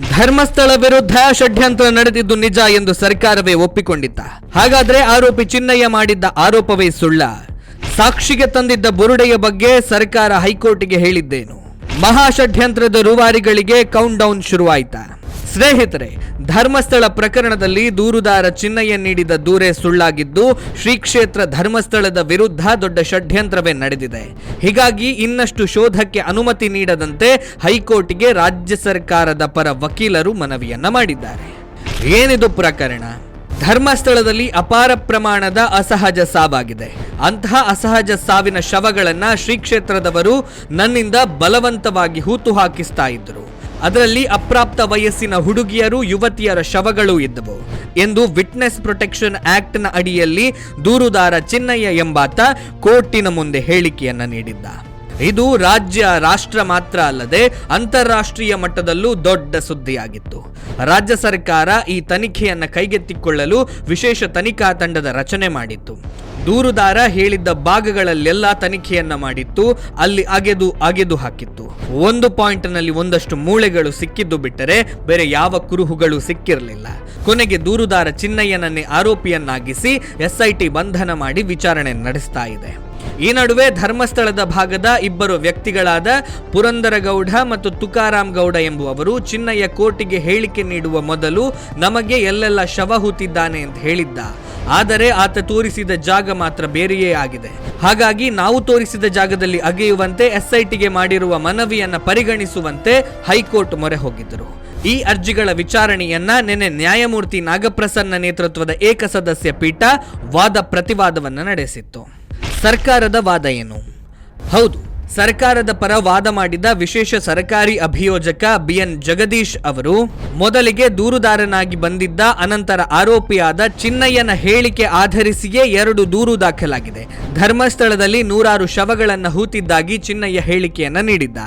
ಧರ್ಮಸ್ಥಳ ವಿರುದ್ಧ ಷಡ್ಯಂತ್ರ ನಡೆದಿದ್ದು ನಿಜ ಎಂದು ಸರ್ಕಾರವೇ ಒಪ್ಪಿಕೊಂಡಿದ್ದ. ಹಾಗಾದ್ರೆ ಆರೋಪಿ ಚಿನ್ನಯ್ಯ ಮಾಡಿದ್ದ ಆರೋಪವೇ ಸುಳ್ಳ. ಸಾಕ್ಷಿಗೆ ತಂದಿದ್ದ ಬುರುಡೆಯ ಬಗ್ಗೆ ಸರ್ಕಾರ ಹೈಕೋರ್ಟ್ಗೆ ಹೇಳಿದ್ದೇನು. ಮಹಾ ಷಡ್ಯಂತ್ರದ ರೂವಾರಿಗಳಿಗೆ ಕೌಂಟ್ ಡೌನ್ ಶುರುವಾಯ್ತಾ. ಸ್ನೇಹಿತರೆ, ಧರ್ಮಸ್ಥಳ ಪ್ರಕರಣದಲ್ಲಿ ದೂರುದಾರ ಚಿನ್ನಯ್ಯ ನೀಡಿದ ದೂರೇ ಸುಳ್ಳಾಗಿದ್ದು ಶ್ರೀ ಕ್ಷೇತ್ರ ಧರ್ಮಸ್ಥಳದ ವಿರುದ್ಧ ದೊಡ್ಡ ಷಡ್ಯಂತ್ರವೇ ನಡೆದಿದೆ. ಹೀಗಾಗಿ ಇನ್ನಷ್ಟು ಶೋಧಕ್ಕೆ ಅನುಮತಿ ನೀಡದಂತೆ ಹೈಕೋರ್ಟ್ಗೆ ರಾಜ್ಯ ಸರ್ಕಾರದ ಪರ ವಕೀಲರು ಮನವಿಯನ್ನ ಮಾಡಿದ್ದಾರೆ. ಏನಿದು ಪ್ರಕರಣ? ಧರ್ಮಸ್ಥಳದಲ್ಲಿ ಅಪಾರ ಪ್ರಮಾಣದ ಅಸಹಜ ಸಾವಾಗಿದೆ. ಅಂತಹ ಅಸಹಜ ಸಾವಿನ ಶವಗಳನ್ನ ಶ್ರೀ ಕ್ಷೇತ್ರದವರು ನನ್ನಿಂದ ಬಲವಂತವಾಗಿ ಹೂತು ಹಾಕಿಸ್ತಾ ಇದ್ರು. ಅದರಲ್ಲಿ ಅಪ್ರಾಪ್ತ ವಯಸ್ಸಿನ ಹುಡುಗಿಯರು ಯುವತಿಯರ ಶವಗಳು ಇದ್ದವು ಎಂದು ವಿಟ್ನೆಸ್ ಪ್ರೊಟೆಕ್ಷನ್ ಆಕ್ಟ್ನ ಅಡಿಯಲ್ಲಿ ದೂರುದಾರ ಚಿನ್ನಯ್ಯ ಎಂಬಾತ ಕೋರ್ಟಿನ ಮುಂದೆ ಹೇಳಿಕೆಯನ್ನ ನೀಡಿದ್ದ. ಇದು ರಾಜ್ಯ, ರಾಷ್ಟ್ರ ಮಾತ್ರ ಅಲ್ಲದೆ ಅಂತಾರಾಷ್ಟ್ರೀಯ ಮಟ್ಟದಲ್ಲೂ ದೊಡ್ಡ ಸುದ್ದಿಯಾಗಿತ್ತು. ರಾಜ್ಯ ಸರ್ಕಾರ ಈ ತನಿಖೆಯನ್ನು ಕೈಗೆತ್ತಿಕೊಳ್ಳಲು ವಿಶೇಷ ತನಿಖಾ ತಂಡದ ರಚನೆ ಮಾಡಿತ್ತು. ದೂರುದಾರ ಹೇಳಿದ್ದ ಭಾಗಗಳಲ್ಲೆಲ್ಲ ತನಿಖೆಯನ್ನ ಮಾಡಿತ್ತು, ಅಲ್ಲಿ ಅಗೆದು ಅಗೆದು ಹಾಕಿತ್ತು. ಒಂದು ಪಾಯಿಂಟ್ನಲ್ಲಿ ಒಂದಷ್ಟು ಮೂಳೆಗಳು ಸಿಕ್ಕಿದ್ದು ಬಿಟ್ಟರೆ ಬೇರೆ ಯಾವ ಕುರುಹುಗಳು ಸಿಕ್ಕಿರಲಿಲ್ಲ. ಕೊನೆಗೆ ದೂರುದಾರ ಚಿನ್ನಯ್ಯನನ್ನೇ ಆರೋಪಿಯನ್ನಾಗಿಸಿ ಎಸ್ಐಟಿ ಬಂಧನ ಮಾಡಿ ವಿಚಾರಣೆ ನಡೆಸ್ತಾ ಇದೆ. ಈ ನಡುವೆ ಧರ್ಮಸ್ಥಳದ ಭಾಗದ ಇಬ್ಬರು ವ್ಯಕ್ತಿಗಳಾದ ಪುರಂದರಗೌಡ ಮತ್ತು ತುಕಾರಾಮ್ ಗೌಡ ಎಂಬುವವರು ಚಿನ್ನಯ್ಯ ಕೋರ್ಟಿಗೆ ಹೇಳಿಕೆ ನೀಡುವ ಮೊದಲು ನಮಗೆ ಎಲ್ಲೆಲ್ಲ ಶವ ಹೂತಿದ್ದಾನೆ ಅಂತ ಹೇಳಿದ್ದ. ಆದರೆ ಆತ ತೋರಿಸಿದ ಜಾಗ ಮಾತ್ರ ಬೇರೆಯೇ ಆಗಿದೆ. ಹಾಗಾಗಿ ನಾವು ತೋರಿಸಿದ ಜಾಗದಲ್ಲಿ ಅಗೆಯುವಂತೆ ಎಸ್ಐಟಿಗೆ ಮಾಡಿರುವ ಮನವಿಯನ್ನ ಪರಿಗಣಿಸುವಂತೆ ಹೈಕೋರ್ಟ್ ಮೊರೆ ಹೋಗಿದ್ದರು. ಈ ಅರ್ಜಿಗಳ ವಿಚಾರಣೆಯನ್ನ ನಿನ್ನೆ ನ್ಯಾಯಮೂರ್ತಿ ನಾಗಪ್ರಸನ್ನ ನೇತೃತ್ವದ ಏಕಸದಸ್ಯ ಪೀಠ ವಾದ ಪ್ರತಿವಾದವನ್ನು ನಡೆಸಿತ್ತು. ಸರ್ಕಾರದ ವಾದ ಏನು? ಹೌದು ಸರ್ಕಾರದ ಪರ ವಾದ ಮಾಡಿದ ವಿಶೇಷ ಸರ್ಕಾರಿ ಅಭಿಯೋಜಕ ಬಿಎನ್ ಜಗದೀಶ್ ಅವರು, ಮೊದಲಿಗೆ ದೂರುದಾರನಾಗಿ ಬಂದಿದ್ದ ಅನಂತರ ಆರೋಪಿಯಾದ ಚಿನ್ನಯ್ಯನ ಹೇಳಿಕೆ ಆಧರಿಸಿಯೇ ಎರಡು ದೂರು ದಾಖಲಾಗಿದೆ. ಧರ್ಮಸ್ಥಳದಲ್ಲಿ ನೂರಾರು ಶವಗಳನ್ನು ಹೂತಿದ್ದಾಗಿ ಚಿನ್ನಯ್ಯ ಹೇಳಿಕೆಯನ್ನ ನೀಡಿದ್ದ.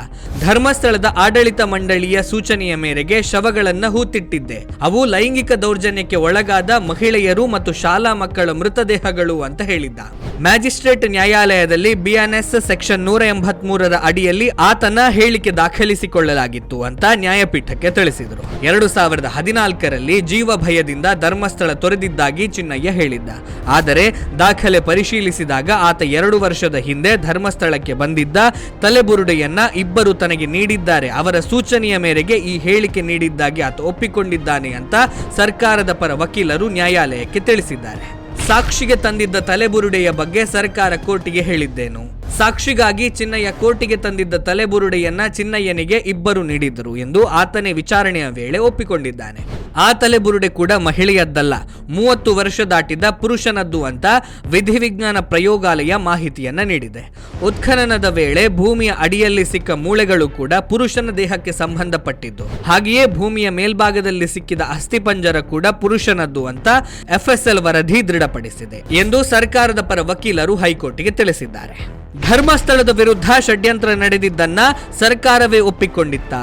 ಧರ್ಮಸ್ಥಳದ ಆಡಳಿತ ಮಂಡಳಿಯ ಸೂಚನೆಯ ಮೇರೆಗೆ ಶವಗಳನ್ನು ಹೂತಿಟ್ಟಿದ್ದೆ. ಅವು ಲೈಂಗಿಕ ದೌರ್ಜನ್ಯಕ್ಕೆ ಒಳಗಾದ ಮಹಿಳೆಯರು ಮತ್ತು ಶಾಲಾ ಮಕ್ಕಳ ಮೃತದೇಹಗಳು ಅಂತ ಹೇಳಿದ್ದ. ಮ್ಯಾಜಿಸ್ಟ್ರೇಟ್ ನ್ಯಾಯಾಲಯದಲ್ಲಿ ಬಿಎನ್ಎಸ್ ಸೆಕ್ಷನ್ ನೂರ ಎಂಬತ್ಮೂರರ ಅಡಿಯಲ್ಲಿ ಆತನ ಹೇಳಿಕೆ ದಾಖಲಿಸಿಕೊಳ್ಳಲಾಗಿತ್ತು ಅಂತ ನ್ಯಾಯಪೀಠಕ್ಕೆ ತಿಳಿಸಿದರು. ಎರಡು ಸಾವಿರದ ಹದಿನಾಲ್ಕರಲ್ಲಿ ಜೀವ ಭಯದಿಂದ ಧರ್ಮಸ್ಥಳ ತೊರೆದಿದ್ದಾಗಿ ಚಿನ್ನಯ್ಯ ಹೇಳಿದ್ದ. ಆದರೆ ದಾಖಲೆ ಪರಿಶೀಲಿಸಿದಾಗ ಆತ ಎರಡು ವರ್ಷದ ಹಿಂದೆ ಧರ್ಮಸ್ಥಳಕ್ಕೆ ಬಂದಿದ್ದ. ತಲೆಬುರುಡೆಯನ್ನ ಇಬ್ಬರು ತನಗೆ ನೀಡಿದ್ದಾರೆ. ಅವರ ಸೂಚನೆಯ ಮೇರೆಗೆ ಈ ಹೇಳಿಕೆ ನೀಡಿದ್ದಾಗಿ ಆತ ಒಪ್ಪಿಕೊಂಡಿದ್ದಾನೆ ಅಂತ ಸರ್ಕಾರದ ಪರ ವಕೀಲರು ನ್ಯಾಯಾಲಯಕ್ಕೆ ತಿಳಿಸಿದ್ದಾರೆ. ಸಾಕ್ಷಿಗೆ ತಂದಿದ್ದ ತಲೆಬುರುಡೆಯ ಬಗ್ಗೆ ಸರ್ಕಾರ ಕೋರ್ಟಿಗೆ ಹೇಳಿದ್ದೇನು? ಸಾಕ್ಷಿಗಾಗಿ ಚಿನ್ನಯ್ಯ ಕೋರ್ಟಿಗೆ ತಂದಿದ್ದ ತಲೆಬುರುಡೆಯನ್ನ ಚಿನ್ನಯ್ಯನಿಗೆ ಇಬ್ಬರು ನೀಡಿದ್ದರು ಎಂದು ಆತನೇ ವಿಚಾರಣೆಯ ವೇಳೆ ಒಪ್ಪಿಕೊಂಡಿದ್ದಾನೆ. ಆ ತಲೆಬುರುಡೆ ಕೂಡ ಮಹಿಳೆಯದ್ದಲ್ಲ. ಮೂವತ್ತು ವರ್ಷ ದಾಟಿದ ಪುರುಷನದ್ದು ಅಂತ ವಿಧಿವಿಜ್ಞಾನ ಪ್ರಯೋಗಾಲಯ ಮಾಹಿತಿಯನ್ನ ನೀಡಿದೆ. ಉತ್ಖನನದ ವೇಳೆ ಭೂಮಿಯ ಅಡಿಯಲ್ಲಿ ಸಿಕ್ಕ ಮೂಳೆಗಳು ಕೂಡ ಪುರುಷನ ದೇಹಕ್ಕೆ ಸಂಬಂಧಪಟ್ಟಿದ್ದು. ಹಾಗೆಯೇ ಭೂಮಿಯ ಮೇಲ್ಭಾಗದಲ್ಲಿ ಸಿಕ್ಕಿದ ಅಸ್ಥಿಪಂಜರ ಕೂಡ ಪುರುಷನದ್ದು ಅಂತ ಎಫ್ಎಸ್ಎಲ್ ವರದಿ ದೃಢಪಡಿಸಿದೆ ಎಂದು ಸರ್ಕಾರದ ಪರ ವಕೀಲರು ಹೈಕೋರ್ಟ್ಗೆ ತಿಳಿಸಿದ್ದಾರೆ. ಧರ್ಮಸ್ಥಳದ ವಿರುದ್ಧ ಷಡ್ಯಂತ್ರ ನಡೆದಿದ್ದನ್ನ ಸರ್ಕಾರವೇ ಒಪ್ಪಿಕೊಂಡಿತ್ತ?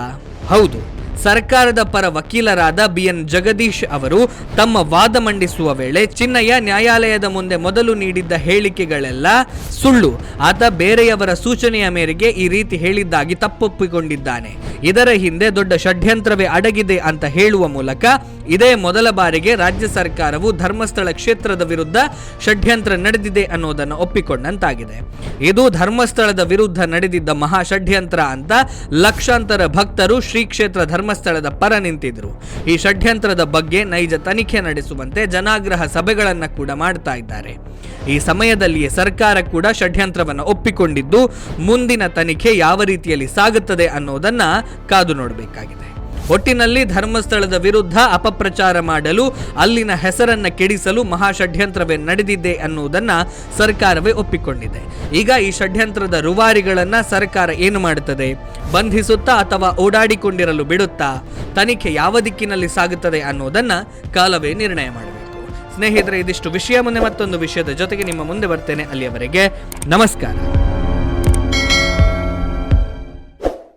ಹೌದು. ಸರ್ಕಾರದ ಪರ ವಕೀಲರಾದ ಬಿಎನ್ ಜಗದೀಶ್ ಅವರು ತಮ್ಮ ವಾದ ಮಂಡಿಸುವ ವೇಳೆ ಚಿನ್ನಯ್ಯ ನ್ಯಾಯಾಲಯದ ಮುಂದೆ ಮೊದಲು ನೀಡಿದ್ದ ಹೇಳಿಕೆಗಳೆಲ್ಲ ಸುಳ್ಳು. ಆತ ಬೇರೆಯವರ ಸೂಚನೆಯ ಮೇರೆಗೆ ಈ ರೀತಿ ಹೇಳಿದ್ದಾಗಿ ತಪ್ಪೊಪ್ಪಿಕೊಂಡಿದ್ದಾನೆ. ಇದರ ಹಿಂದೆ ದೊಡ್ಡ ಷಡ್ಯಂತ್ರವೇ ಅಡಗಿದೆ ಅಂತ ಹೇಳುವ ಮೂಲಕ ಇದೇ ಮೊದಲ ಬಾರಿಗೆ ರಾಜ್ಯ ಸರ್ಕಾರವು ಧರ್ಮಸ್ಥಳ ಕ್ಷೇತ್ರದ ವಿರುದ್ಧ ಷಡ್ಯಂತ್ರ ನಡೆದಿದೆ ಅನ್ನೋದನ್ನು ಒಪ್ಪಿಕೊಂಡಂತಾಗಿದೆ. ಇದು ಧರ್ಮಸ್ಥಳದ ವಿರುದ್ಧ ನಡೆದಿದ್ದ ಮಹಾ ಷಡ್ಯಂತ್ರ ಅಂತ ಲಕ್ಷಾಂತರ ಭಕ್ತರು ಶ್ರೀ ಕ್ಷೇತ್ರ ಧರ್ಮಸ್ಥಳದ ಪರ ನಿಂತಿದ್ರು. ಈ ಷಡ್ಯಂತ್ರದ ಬಗ್ಗೆ ನೈಜ ತನಿಖೆ ನಡೆಸುವಂತೆ ಜನಾಗ್ರಹ ಸಭೆಗಳನ್ನು ಕೂಡ ಮಾಡ್ತಾ ಇದ್ದಾರೆ. ಈ ಸಮಯದಲ್ಲಿಯೇ ಸರ್ಕಾರ ಕೂಡ ಷಡ್ಯಂತ್ರವನ್ನು ಒಪ್ಪಿಕೊಂಡಿದ್ದು, ಮುಂದಿನ ತನಿಖೆ ಯಾವ ರೀತಿಯಲ್ಲಿ ಸಾಗುತ್ತದೆ ಅನ್ನೋದನ್ನ ಕಾದು ನೋಡಬೇಕಾಗಿದೆ. ಒಟ್ಟಿನಲ್ಲಿ ಧರ್ಮಸ್ಥಳದ ವಿರುದ್ಧ ಅಪಪ್ರಚಾರ ಮಾಡಲು, ಅಲ್ಲಿನ ಹೆಸರನ್ನ ಕೆಡಿಸಲು ಮಹಾ ಷಡ್ಯಂತ್ರವೇ ನಡೆದಿದೆ ಅನ್ನುವುದನ್ನ ಸರ್ಕಾರವೇ ಒಪ್ಪಿಕೊಂಡಿದೆ. ಈಗ ಈ ಷಡ್ಯಂತ್ರದ ರುವಾರಿಗಳನ್ನ ಸರ್ಕಾರ ಏನು ಮಾಡುತ್ತದೆ? ಬಂಧಿಸುತ್ತಾ ಅಥವಾ ಓಡಾಡಿಕೊಂಡಿರಲು ಬಿಡುತ್ತಾ? ತನಿಖೆ ಯಾವ ದಿಕ್ಕಿನಲ್ಲಿ ಸಾಗುತ್ತದೆ ಅನ್ನೋದನ್ನ ಕಾಲವೇ ನಿರ್ಣಯ ಮಾಡಬೇಕು. ಸ್ನೇಹಿತರೆ, ಇದಿಷ್ಟು ವಿಷಯ. ಮುಂದೆ ಮತ್ತೊಂದು ವಿಷಯದ ಜೊತೆಗೆ ನಿಮ್ಮ ಮುಂದೆ ಬರ್ತೇನೆ ಅಲ್ಲಿಯವರೆಗೆ. ನಮಸ್ಕಾರ.